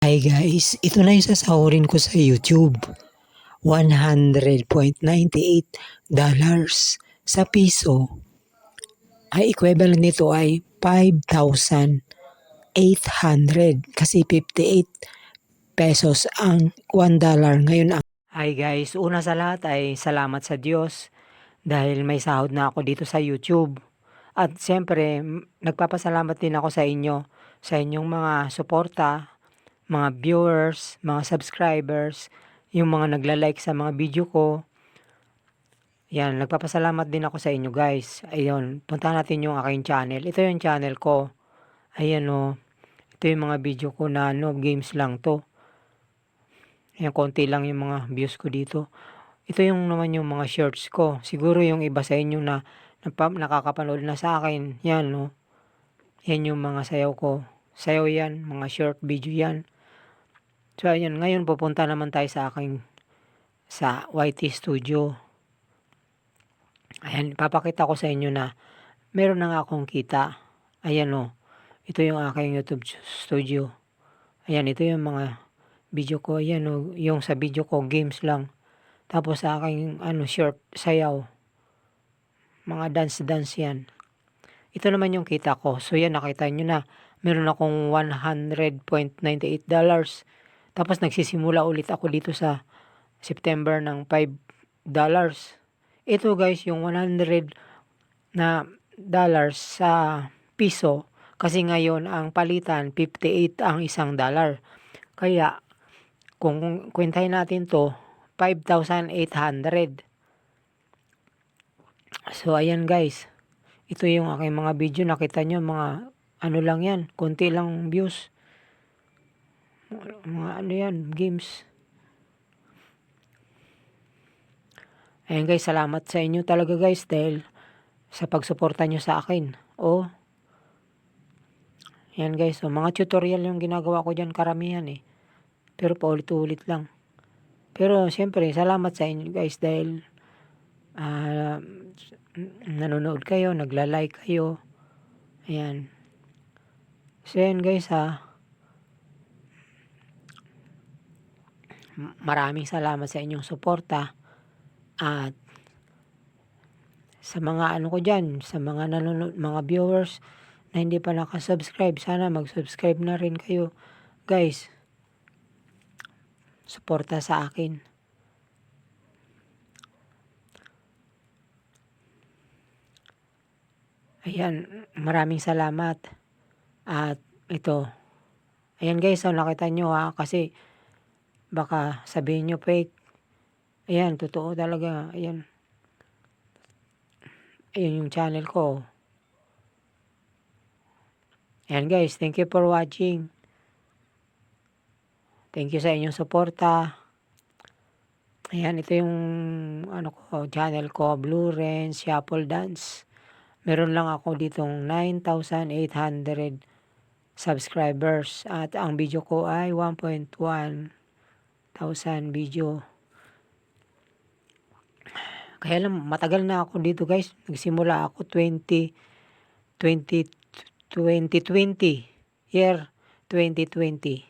Hi guys, ito na yung sasahurin ko sa YouTube. 100.98 dollars sa piso ay equivalent nito ay 5,800 kasi 58 pesos ang 1 dollar ngayon. Ang... Hi guys, una sa lahat ay salamat sa Diyos dahil may sahod na ako dito sa YouTube. At siyempre, nagpapasalamat din ako sa inyo, sa inyong mga suporta, mga viewers, mga subscribers, yung mga nagla-like sa mga video ko. Yan, nagpapasalamat din ako sa inyo guys. Ayun, punta natin yung aking channel. Ito yung channel ko. Ayan o. Ito yung mga video ko na no, games lang to. Ayan, konti lang yung mga views ko dito. Ito yung naman yung mga shorts ko. Siguro yung iba sa inyo na napa- nakakapanood na sa akin. Yan no. Yan yung mga sayaw ko. Sayaw yan, mga short video yan. So ayun, ngayon pupunta naman tayo sa aking sa YT Studio. Ayan, papakita ko sa inyo na meron na nga akong kita. Ayan o, ito yung aking YouTube studio. Ayan, ito yung mga video ko. Ayan o, yung sa video ko, games lang. Tapos sa aking ano, short sayaw. Mga dance-dance yan. Ito naman yung kita ko. So yan, nakita nyo na. Meron akong 100.98 dollars. Tapos nagsisimula ulit ako dito sa September ng 5 dollars. Ito guys, yung 100 na dollars sa piso. Kasi ngayon, ang palitan, 58 ang isang dollar. Kaya, kung kwentahin natin to, 5,800. So, ayan guys. Ito yung aking mga video. Nakita nyo, mga ano lang yan. Konti lang views. Mga ano yan, games. Ayan guys, salamat sa inyo talaga guys dahil sa pagsuporta nyo sa akin. O, yan guys, so, mga tutorial yung ginagawa ko dyan karamihan eh. Pero paulit-ulit lang. Pero siyempre, salamat sa inyo guys dahil ah, nanonood kayo, nagla-like kayo. Ayan. So yan guys ha. Maraming salamat sa inyong suporta. At sa mga ano ko dyan, sa mga nanonood, mga viewers na hindi pa nakasubscribe, sana mag-subscribe na rin kayo. Guys, suporta sa akin. Ayan, maraming salamat. At ito, ayan guys, so nakita nyo ha, kasi baka sabihin nyo fake. Ayan, totoo talaga. Ayan. Ayan yung channel ko. Ayan guys, thank you for watching. Thank you sa inyong suporta. Ayan, ito yung ano ko, channel ko, Blue Rain, Shuffle Dance. Meron lang ako ditong 9,800 subscribers at ang video ko ay 1.1 thousand video. Kaya lang matagal na ako dito guys. Nagsimula ako 20 20 2020 year 2020.